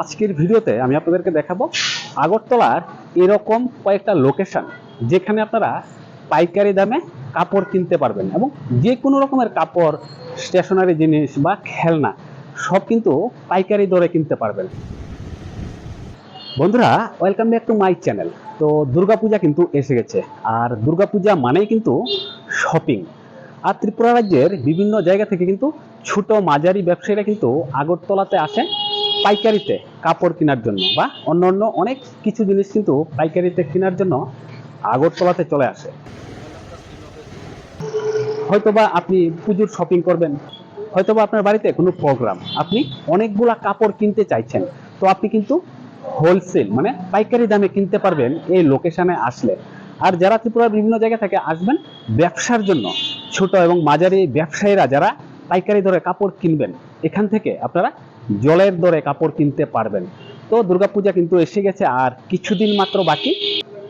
আজকের ভিডিওতে আমি আপনাদেরকে দেখাবো আগরতলার এরকম কয়েকটা লোকেশন যেখানে আপনারা পাইকারি দামে কাপড় কিনতে পারবেন এবং যে কোনো রকমের কাপড় স্টেশনারি জিনিস বা খেলনা, সব কিন্তু পাইকারি দরে কিনতে পারবেন। বন্ধুরা welcome back to my channel তো দুর্গাপূজা কিন্তু এসে গেছে। আর দুর্গাপূজা মানেই কিন্তু শপিং আর ত্রিপুরা রাজ্যের বিভিন্ন জায়গা থেকে কিন্তু ছোট মাঝারি ব্যবসায়ীরা কিন্তু আগরতলাতে আসেন। পাইকারিতে কাপড় কেনার জন্য বা অন্য অন্য অনেক কিছু জিনিস কিন্তু পাইকারিতে কেনার জন্য আগরতলাতে চলে আসে। হয়তোবা আপনি পুজোর শপিং করবেন, হয়তোবা আপনার বাড়িতে কোনো প্রোগ্রাম আপনি অনেকগুলা কাপড় কিনতে চাইছেন, তো আপনি কিন্তু হোলসেল মানে পাইকারি দামে কিনতে পারবেন এই লোকেশনে আসলে। আর যারা ত্রিপুরার বিভিন্ন জায়গা থেকে আসবেন, ব্যবসার জন্য, ছোট এবং মাঝারি ব্যবসায়ীরা যারা পাইকারি দরে কাপড় কিনবেন, এখান থেকে আপনারা জলের দরে কাপড় কিনতে পারবেন। তো দুর্গাপূজা কিন্তু এসে গেছে আর কিছুদিন মাত্র বাকি।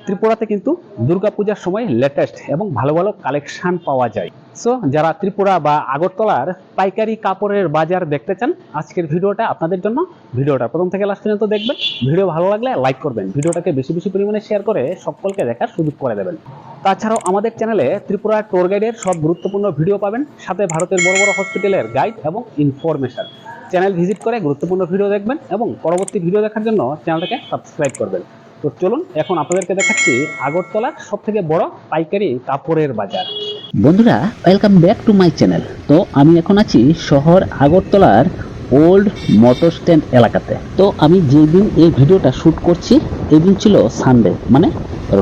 ত্রিপুরাতে কিন্তু দুর্গাপূজার সময় লেটেস্ট এবং ভালো ভালো কালেকশন পাওয়া যায়। সো যারা ত্রিপুরা বা আগরতলার পাইকারি কাপড়ের বাজার দেখতে চান, আজকের ভিডিওটা আপনাদের জন্য। ভিডিওটা প্রথম থেকে লাস্ট পর্যন্ত দেখবেন। ভিডিও ভালো লাগলে লাইক করবেন। ভিডিওটাকে বেশি বেশি পরিমাণে শেয়ার করে সকলকে দেখার সুযোগ করে দেবেন। তাছাড়াও আমাদের চ্যানেলে ত্রিপুরা ট্যুর গাইডের সব গুরুত্বপূর্ণ ভিডিও পাবেন। সাথে ভারতের বড় বড় হসপিটালের গাইড এবং ইনফরমেশন চ্যানেল ভিজিট করে গুরুত্বপূর্ণ ভিডিও দেখবেন এবং পরবর্তী ভিডিও দেখার জন্য চ্যানেলটাকে সাবস্ক্রাইব করবেন। তো চলুন, এখন আপনাদেরকে দেখাচ্ছি আগরতলার সব থেকে বড় পাইকারি কাপড়ের বাজার। বন্ধুরা welcome back to my channel তো আমি এখন আছি শহর আগরতলার ওল্ড মোটর স্ট্যান্ড এলাকাতে। তো আমি যেদিন এই ভিডিওটা শ্যুট করছি এই দিন ছিল সানডে মানে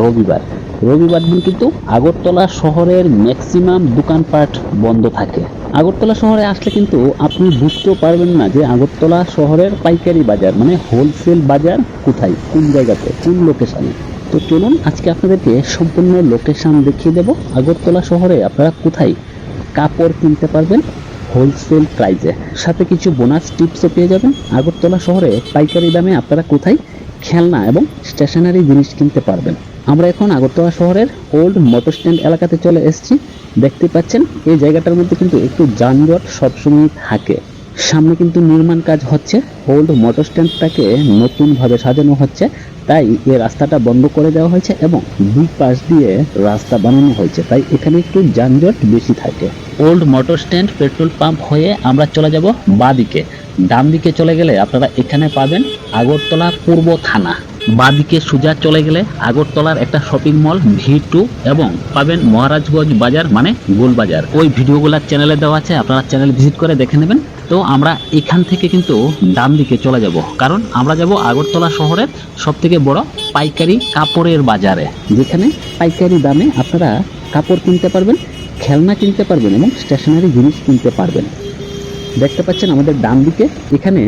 রবিবার। রবিবার দিন কিন্তু আগরতলা শহরের ম্যাক্সিমাম দোকানপাট বন্ধ থাকে। আগরতলা শহরে আসলে কিন্তু আপনি বুঝতেও পারবেন না যে আগরতলা শহরের পাইকারি বাজার মানে হোলসেল বাজার কোথায়, কোন জায়গাতে, কোন লোকেশনে তো চলুন আজকে আপনাদেরকে সম্পূর্ণ লোকেশন দেখিয়ে দেব। আগরতলা শহরে আপনারা কোথায় কাপড় কিনতে পারবেন হোলসেল প্রাইজে সাথে কিছু বোনাস টিপসও পেয়ে যাবেন। আগরতলা শহরে পাইকারি দামে আপনারা কোথায় খেলনা এবং স্টেশনারি জিনিস কিনতে পারবেন। আমরা এখন আগরতলা শহরের ওল্ড মোটর স্ট্যান্ড এলাকাতে চলে এসেছি। দেখতে পাচ্ছেন, এই জায়গাটার মধ্যে কিন্তু একটু যানজট সবসময় থাকে। সামনে কিন্তু নির্মাণ কাজ হচ্ছে ওল্ড মোটর স্ট্যান্ডটাকে নতুনভাবে সাজানো হচ্ছে। তাই এই রাস্তাটা বন্ধ করে দেওয়া হয়েছে এবং দুই পাশ দিয়ে রাস্তা বানানো হয়েছে। তাই এখানে একটু যানজট বেশি থাকে। Old motor stand petrol pump হয়ে আমরা চলে যাব বাদিকে ডান দিকে চলে গেলে আপনারা এখানে পাবেন আগরতলা পূর্ব থানা। বাদিকে সোজা চলে গেলে আগরতলার একটা শপিং মল ভি টু এবং পাবেন মহারাজগঞ্জ বাজার মানে গোলবাজার ওই ভিডিওগুলো চ্যানেলে দেওয়া আছে, আপনারা চ্যানেল ভিজিট করে দেখে নেবেন। তো আমরা এখান থেকে কিন্তু ডান দিকে চলে যাব। কারণ আমরা যাব আগরতলা শহরের সব থেকে বড় পাইকারি কাপড়ের বাজারে। যেখানে পাইকারি দামে আপনারা কাপড় কিনতে পারবেন, খেলনা কিনতে পারবেন এবং স্টেশনারি জিনিস কিনতে পারবেন। দেখতে পাচ্ছেন আমাদের ডান দিকে এখানে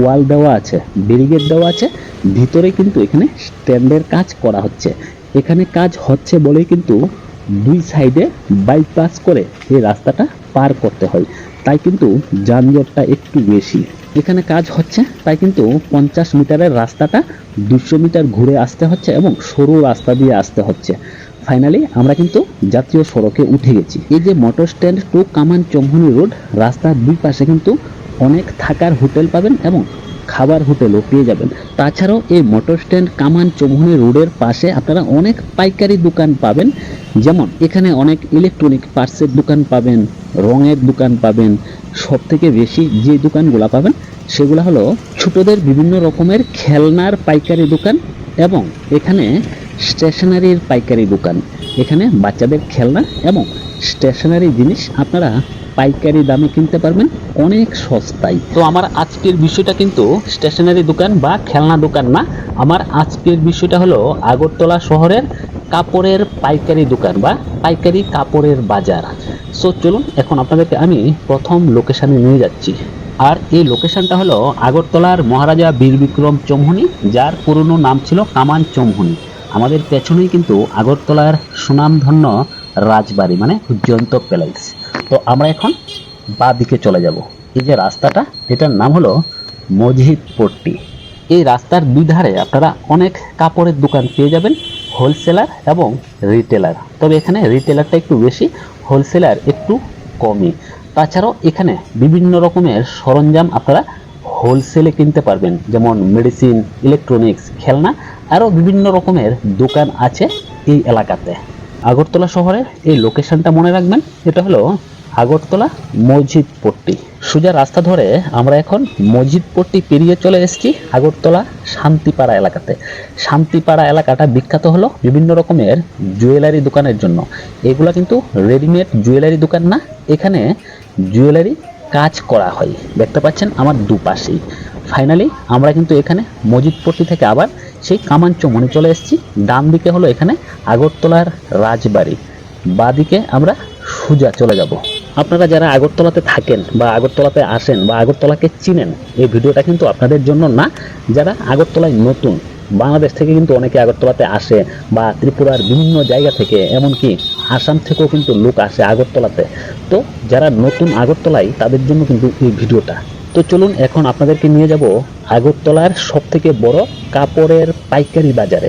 ওয়াল দেওয়া আছে ব্যারিগেড দেওয়া আছে। ভিতরে কিন্তু এখানে স্ট্যান্ডের কাজ করা হচ্ছে। এখানে কাজ হচ্ছে বলেই কিন্তু দুই সাইডে বাইপাস করে এই রাস্তাটা পার করতে হয়। তাই কিন্তু যানজটটা একটু বেশি। এখানে কাজ হচ্ছে, তাই কিন্তু পঞ্চাশ মিটারের রাস্তাটা দুশো মিটার ঘুরে আসতে হচ্ছে এবং সরু রাস্তা দিয়ে আসতে হচ্ছে। ফাইনালি আমরা কিন্তু জাতীয় সড়কে উঠে গেছি। এই যে মোটর স্ট্যান্ড টু কামান চৌমুহনি রোড, রাস্তার দুই পাশে কিন্তু অনেক থাকার হোটেল পাবেন এবং খাবার হোটেলও পেয়ে যাবেন। তাছাড়াও এই মোটর স্ট্যান্ড কামান চৌমুহনি রোডের পাশে আপনারা অনেক পাইকারি দোকান পাবেন। যেমন এখানে অনেক ইলেকট্রনিক পার্টসের দোকান পাবেন, রঙের দোকান পাবেন। সব থেকে বেশি যে দোকানগুলো পাবেন, সেগুলো হলো ছোটদের বিভিন্ন রকমের খেলনার পাইকারি দোকান এবং এখানে স্টেশনারির পাইকারি দোকান। এখানে বাচ্চাদের খেলনা এবং স্টেশনারি জিনিস আপনারা পাইকারি দামে কিনতে পারবেন অনেক সস্তায়। তো আমার আজকের বিষয়টা কিন্তু স্টেশনারি দোকান বা খেলনা দোকান না, আমার আজকের বিষয়টা হলো আগরতলা শহরের কাপড়ের পাইকারি দোকান বা পাইকারি কাপড়ের বাজার। সো চলুন, এখন আপনাদেরকে আমি প্রথম লোকেশানে নিয়ে যাচ্ছি। আর এই লোকেশনটা হলো আগরতলার মহারাজা বীর বিক্রম চৌমুহনি, যার পুরনো নাম ছিল কামান চৌমুহনি। আমাদের পেছনেই কিন্তু আগরতলার সুনামধন্য রাজবাড়ি মানে জয়ন্ত প্যালেস। তো আমরা এখন বা দিকে চলে যাব। এই যে রাস্তাটা, এটার নাম হলো মসজিদ পট্টি। এই রাস্তার দুই ধারে আপনারা অনেক কাপড়ের দোকান পেয়ে যাবেন, হোলসেলার এবং রিটেলার। তবে এখানে রিটেলারটা একটু বেশি, হোলসেলার একটু কমই। তাছাড়াও এখানে বিভিন্ন রকমের সরঞ্জাম আপনারা হোলসেলে কিনতে পারবেন, যেমন মেডিসিন, ইলেকট্রনিক্স, খেলনা, আরও বিভিন্ন রকমের দোকান আছে এই এলাকাতে। আগরতলা শহরের এই লোকেশনটা মনে রাখবেন, এটা হলো আগরতলা মসজিদ পট্টি সোজা রাস্তা ধরে আমরা এখন মসজিদ পট্টি পেরিয়ে চলে এসেছি আগরতলা শান্তিপাড়া এলাকাতে। শান্তিপাড়া এলাকাটা বিখ্যাত হলো বিভিন্ন রকমের জুয়েলারি দোকানের জন্য। এগুলো কিন্তু রেডিমেড জুয়েলারি দোকান না, এখানে জুয়েলারি কাজ করা হয়। দেখতে পাচ্ছেন আমার দুপাশেই। ফাইনালি আমরা কিন্তু এখানে মসজিদপট্টি থেকে আবার সেই কামাঞ্চমণি চলে এসেছি। ডান দিকে হলো এখানে আগরতলার রাজবাড়ি। বাদিকে আমরা সোজা চলে যাব। আপনারা যারা আগরতলাতে থাকেন বা আগরতলাতে আসেন বা আগরতলাকে চিনেন, এই ভিডিওটা কিন্তু আপনাদের জন্য না। যারা আগরতলায় নতুন, বাংলাদেশ থেকে কিন্তু অনেকে আগরতলাতে আসে বা ত্রিপুরার বিভিন্ন জায়গা থেকে, এমনকি আসাম থেকেও কিন্তু লোক আসে আগরতলাতে। তো যারা নতুন আগরতলায়, তাদের জন্য কিন্তু এই ভিডিওটা। তো চলুন এখন আপনাদেরকে নিয়ে যাব আগরতলার সব থেকে বড় কাপড়ের পাইকারি বাজারে।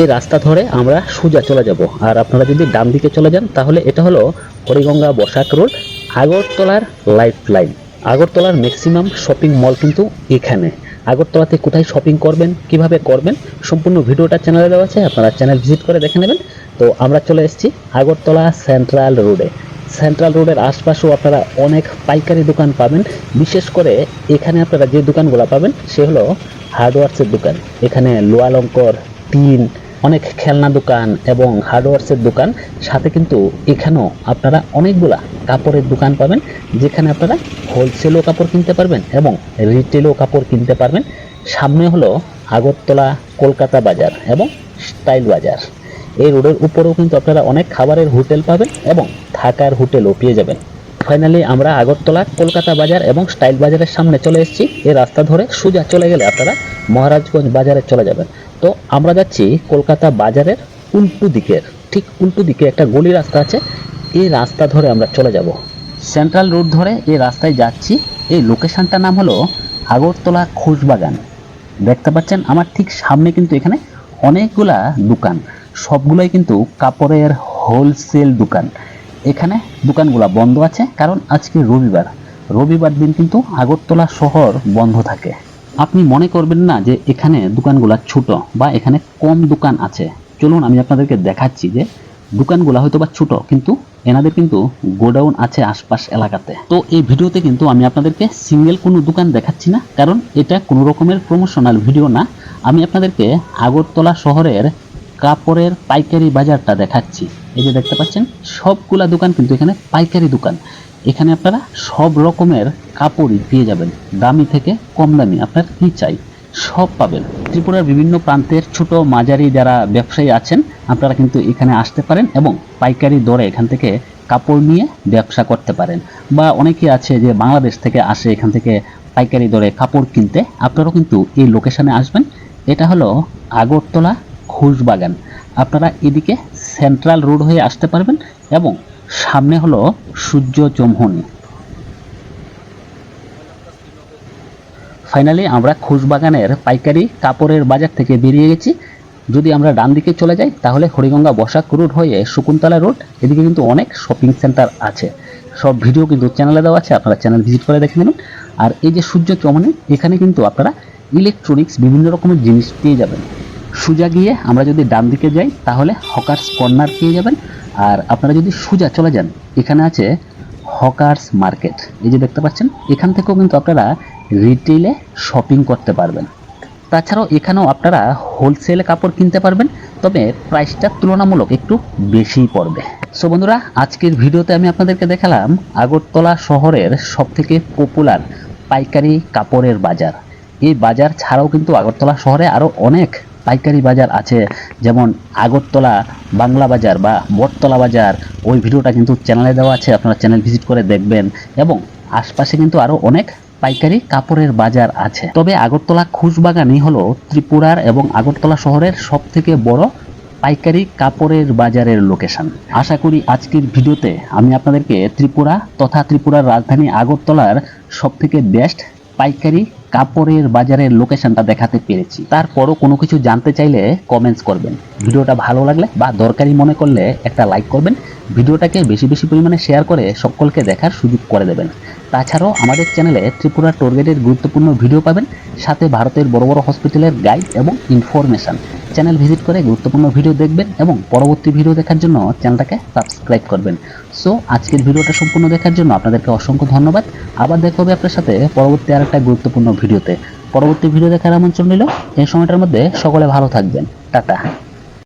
এই রাস্তা ধরে আমরা সোজা চলে যাব। আর আপনারা যদি ডান দিকে চলে যান, তাহলে এটা হলো হরিগঙ্গা বসাক রোড, আগরতলার লাইফ লাইন আগরতলার ম্যাক্সিমাম শপিং মল কিন্তু এখানে। আগরতলাতে কোথায় শপিং করবেন, কীভাবে করবেন, সম্পূর্ণ ভিডিওটা চ্যানেলে দেওয়া আছে, আপনারা চ্যানেল ভিজিট করে দেখে নেবেন। তো আমরা চলে এসেছি আগরতলা সেন্ট্রাল রোডে সেন্ট্রাল রোডের আশপাশেও আপনারা অনেক পাইকারি দোকান পাবেন। বিশেষ করে এখানে আপনারা যে দোকানগুলো পাবেন, সে হলো হার্ডওয়ার্সের দোকান। এখানে লোয়ালঙ্কর টিন অনেক খেলনা দোকান এবং হার্ডওয়ার্সের দোকান। সাথে কিন্তু এখানেও আপনারা অনেকগুলা কাপড়ের দোকান পাবেন, যেখানে আপনারা হোলসেলও কাপড় কিনতে পারবেন এবং রিটেলও কাপড় কিনতে পারবেন। সামনে হলো আগরতলা কলকাতা বাজার এবং স্টাইল বাজার। এই রোডের উপরেও কিন্তু আপনারা অনেক খাবারের হোটেল পাবেন এবং থাকার হোটেলও পেয়ে যাবেন। ফাইনালি আমরা আগরতলা কলকাতা বাজার এবং স্টাইল বাজারের সামনে চলে এসেছি। এই রাস্তা ধরে সোজা চলে গেলে আপনারা মহারাজগঞ্জ বাজারে চলে যাবেন। তো আমরা যাচ্ছি কলকাতা বাজারের উল্টো দিকের, ঠিক উল্টো দিকে একটা গলি রাস্তা আছে। এই রাস্তা ধরে আমরা চলে যাব। সেন্ট্রাল রোড ধরে এই রাস্তায় যাচ্ছি। এই লোকেশনটার নাম হলো আগরতলা খোশবাগান। দেখতে পাচ্ছেন আমার ঠিক সামনে কিন্তু এখানে অনেকগুলা দোকান। সবগুলোই কিন্তু কাপড়ের হোলসেল দোকান। এখানে দোকানগুলো বন্ধ আছে, কারণ আজকে রবিবার। রবিবার দিন কিন্তু আগরতলা শহর বন্ধ থাকে। আপনি মনে করবেন না যে এখানে দোকানগুলো ছোট বা এখানে কম দোকান আছে। চলুন আমি আপনাদেরকে দেখাচ্ছি যে দোকানগুলো হয়তো বা ছোট, কিন্তু এনাদের কিন্তু গোডাউন আছে আশপাশ এলাকাতে। তো এই ভিডিওতে কিন্তু আমি আপনাদেরকে সিঙ্গেল কোনো দোকান দেখাচ্ছি না, কারণ এটা কোনো রকমের প্রমোশনাল ভিডিও না। আমি আপনাদেরকে আগরতলা শহরের কাপড়ের পাইকারি বাজারটা দেখাচ্ছি। এই যে দেখতে পাচ্ছেন, সবগুলা দোকান কিন্তু এখানে পাইকারি দোকান। এখানে আপনারা সব রকমের কাপড়ই পেয়ে যাবেন। দামি থেকে কম দামি আপনার কি চাই? সব পাবেন। ত্রিপুরার বিভিন্ন প্রান্তের ছোট মাঝারি যারা ব্যবসায়ী আছেন, আপনারা কিন্তু এখানে আসতে পারেন এবং পাইকারি দরে এখান থেকে কাপড় নিয়ে ব্যবসা করতে পারেন। বা অনেকে আছে যে বাংলাদেশ থেকে আসে এখান থেকে পাইকারি দরে কাপড় কিনতে। আপনারাও কিন্তু এই লোকেশনে আসবেন। এটা হলো আগরতলা খুশবাগান আপনারা এদিকে সেন্ট্রাল রোড হয়ে আসতে পারবেন এবং সামনে হলো সূর্য চমহনি। ফাইনালি আমরা খুশবাগানের পাইকারি কাপড়ের বাজার থেকে বেরিয়ে গেছি। যদি আমরা ডান দিকে চলে যাই, তাহলে হরিগঙ্গা বসাক রোড হয়ে শকুন্তলা রোড, এদিকে কিন্তু অনেক শপিং সেন্টার আছে। সব ভিডিও কিন্তু চ্যানেলে দেওয়া আছে, আপনারা চ্যানেল ভিজিট করে দেখে নেবেন। আর এই যে সূর্য চমনে এখানে কিন্তু আপনারা ইলেকট্রনিক্স বিভিন্ন রকমের জিনিস পেয়ে যাবেন। সোজা গিয়ে আমরা যদি ডান দিকে যাই, তাহলে হকার্স কর্নার পেয়ে যাবেন। আর আপনারা যদি সোজা চলে যান, এখানে আছে হকার্স মার্কেট। এই যে দেখতে পাচ্ছেন, এখান থেকেও কিন্তু আপনারা রিটেলে শপিং করতে পারবেন। তাছাড়াও এখানেও আপনারা হোলসেলে কাপড় কিনতে পারবেন, তবে প্রাইসটা তুলনামূলক একটু বেশিই পড়বে। সো বন্ধুরা, আজকের ভিডিওতে আমি আপনাদেরকে দেখালাম আগরতলা শহরের সবথেকে পপুলার পাইকারি কাপড়ের বাজার। এই বাজার ছাড়াও কিন্তু আগরতলা শহরে আরও অনেক পাইকারি বাজার আছে, যেমন আগরতলা বাংলা বাজার বা বটতলা বাজার, ওই ভিডিওটা কিন্তু চ্যানেলে দেওয়া আছে, আপনারা চ্যানেল ভিজিট করে দেখবেন। এবং আশপাশে কিন্তু আরও অনেক পাইকারি কাপড়ের বাজার আছে। তবে আগরতলা খুশবাগানই হলো ত্রিপুরার এবং আগরতলা শহরের সব থেকে বড় পাইকারি কাপড়ের বাজারের লোকেশন আশা করি আজকের ভিডিওতে আমি আপনাদেরকে ত্রিপুরা তথা ত্রিপুরার রাজধানী আগরতলার সব থেকে বেস্ট পাইকারি কাপড়ের বাজারের লোকেশনটা দেখাতে পেরেছি। তারপরও কোনো কিছু জানতে চাইলে কমেন্টস করবেন। ভিডিওটা ভালো লাগলে বা দরকারি মনে করলে একটা লাইক করবেন। ভিডিওটাকে বেশি বেশি পরিমাণে শেয়ার করে সকলকে দেখার সুযোগ করে দেবেন। তাছাড়াও আমাদের চ্যানেলে ত্রিপুরা টোরগেটের গুরুত্বপূর্ণ ভিডিও পাবেন। সাথে ভারতের বড় বড় হসপিটালের গাইড এবং ইনফরমেশন চ্যানেল ভিজিট করে গুরুত্বপূর্ণ ভিডিও দেখবেন এবং পরবর্তী ভিডিও দেখার জন্য চ্যানেলটাকে সাবস্ক্রাইব করবেন। সো আজকের ভিডিওটা সম্পূর্ণ দেখার জন্য আপনাদেরকে অসংখ্য ধন্যবাদ। আবার দেখা হবে আপনার সাথে পরবর্তী আর একটা গুরুত্বপূর্ণ ভিডিওতে। পরবর্তী ভিডিও দেখার আমন্ত্রণ নিল এই সময়টার মধ্যে সকলে ভালো থাকবেন। টাটা।